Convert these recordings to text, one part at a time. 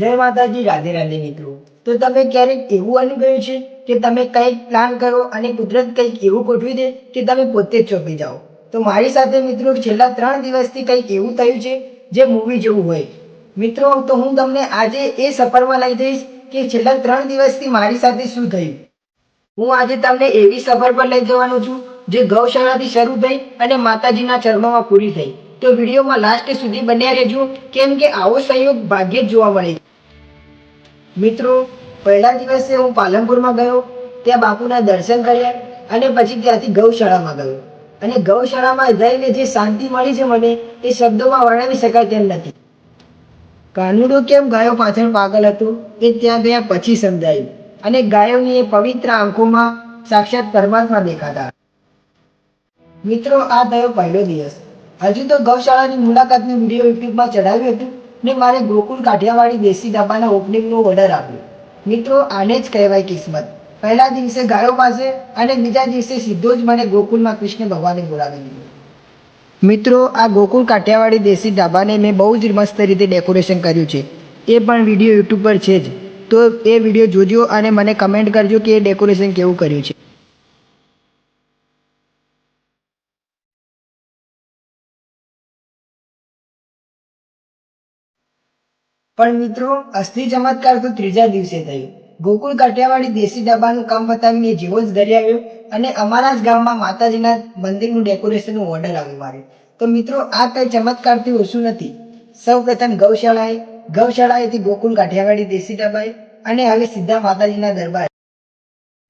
જય માતાજી, રાધે રાધે મિત્રો. તો તમે ક્યારેક એવું અનુભવ્યું છે કે તમે કંઈક પ્લાન કરો અને કુદરત કંઈક એવું ગોઠવી દે કે તમે પોતે જ ચોંકી જાઓ? તો મારી સાથે મિત્રો છેલ્લા ત્રણ દિવસથી કંઈક એવું થયું છે જે મૂવી જેવું હોય. મિત્રો, તો હું તમને આજે એ સફરમાં લઈ જઈશ કે છેલ્લા ત્રણ દિવસથી મારી સાથે શું થયું. હું આજે તમને એવી સફર પર લઈ જવાનો છું જે ગૌશાળાથી શરૂ થઈ અને માતાજીના ચરણોમાં પૂરી થઈ. તો વિડીયોમાં લાસ્ટ સુધી બન્યા રહેજો. કેમ કે આવો સંયોગ ભાગ્યે જ જોવા મળે. મિત્રો, પહેલા દિવસે હું પાલનપુરમાં ગયો, ત્યાં બાપુના દર્શન કર્યા અને પછી ત્યાંથી ગૌશાળામાં ગયો. અને ગૌશાળામાં જઈને જે શાંતિ મળી છે મને, એ શબ્દોમાં વર્ણવી શકાય તેમ નથી. કાનુડો કેમ ગાયો પાછળ પાગલ હતો? એ ત્યાં ગયા પછી સમજાયું. અને ગાયોની એ પવિત્ર આંખોમાં સાક્ષાત પરમાત્મા દેખાતા મિત્રો, આ થયો પહેલો દિવસ. હજુ તો ગૌશાળાની મુલાકાતનો વીડિયો યુટ્યુબમાં ચડાવ્યું હતું ને મારે ગોકુળ કાઠિયાવાડી દેશી ધાબાના ઓપનિંગનો ઓર્ડર આપ્યો. મિત્રો, આને જ કહેવાય કિસ્મત. પહેલા દિવસે ગાયો પાસે અને બીજા દિવસે સીધો જ મને ગોકુલમાં કૃષ્ણ ભગવાને બોલાવી દીધું મિત્રો, આ ગોકુલ કાઠિયાવાડી દેશી ધાબાને મેં બહુ જ મસ્ત રીતે ડેકોરેશન કર્યું છે. એ પણ વીડિયો યુટ્યુબ પર છે જ. તો એ વીડિયો જોજો અને મને કમેન્ટ કરજો કે એ ડેકોરેશન કેવું કર્યું છે. પણ મિત્રો, અસ્થિ ચમત્કાર તો ત્રીજા દિવસે થયો. ગોકુળ કાઠિયાવાડી દેશી ડબ્બાનું કામ બતાવીને જેવો જ દરિયાવ્યો અને અમારા જ ગામમાં માતાજીના મંદિરનું ડેકોરેશનનું ઓર્ડર આવ્યું મારે તો મિત્રો, આ કઈ ચમત્કારથી ઓછું નથી. સૌ પ્રથમ ગૌશાળાએ, ગૌશાળાએથી ગોકુળ કાઠિયાવાડી દેશી ડબ્બાએ અને હવે સીધા માતાજીના દરબાર.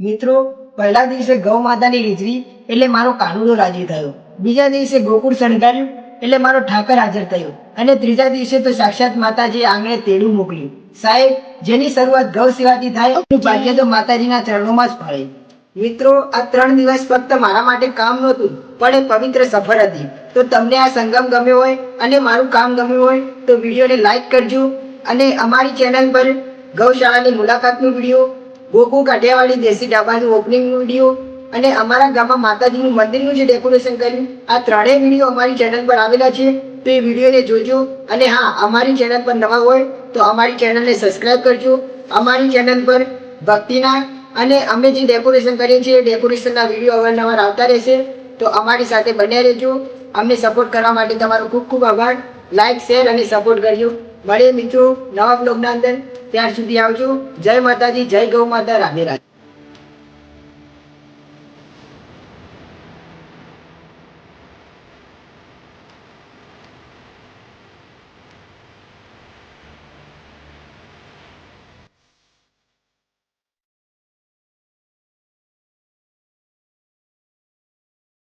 મિત્રો, પહેલા દિવસે ગૌ માતાની રીઝવી એટલે મારો કાનુડો રાજી થયો. બીજા દિવસે ગોકુળ શણગાર્યું એટલે મારો ઠાકર હાજર થયો. અને ત્રીજા દિવસે તો સાક્ષાત માતાજીએ આંગણે તેડું મોકલ્યું. સાહેબ જેની શરૂઆત ગૌ સેવાથી થાય એનું ભાગ્ય તો માતાજીના ચરણોમાં જ ફળે મિત્રો આ ત્રણ દિવસ ફક્ત મારા માટે કામ નહોતું પણ એ પવિત્ર સફર હતી. તો તમને આ સંગમ ગમ્યો હોય અને મારું કામ ગમ્યું હોય તો વિડીયોને લાઈક કરજો અને અમારી ચેનલ પર ગૌશાળાની મુલાકાતનું વીડિયો ગોકુ કાઠિયાવાડી દેશી ઢાબાનું ઓપનિંગનું વીડિયો અને અમારા ગામમાં માતાજીનું મંદિરનું જે ડેકોરેશન કર્યું, આ ત્રણેય વીડિયો અમારી ચેનલ પર આવેલા છે. તો એ વિડીયોને જોજો. અને હા, અમારી ચેનલ પર નવા હોય તો અમારી ચેનલને સબસ્ક્રાઇબ કરજો. અમારી ચેનલ પર ભક્તિના અને અમે જે ડેકોરેશન કરીએ છીએ ડેકોરેશનના વીડિયો અવારનવાર આવતા રહેશે. તો અમારી સાથે બન્યા રહેજો. અમને સપોર્ટ કરવા માટે તમારો ખૂબ ખૂબ આભાર. લાઈક શેર અને સપોર્ટ કરજો. મળીએ મિત્રો નવા બ્લોગના અંદર. ત્યાર સુધી આવજો. જય માતાજી, જય ગૌ માતા. રાધે રાધે.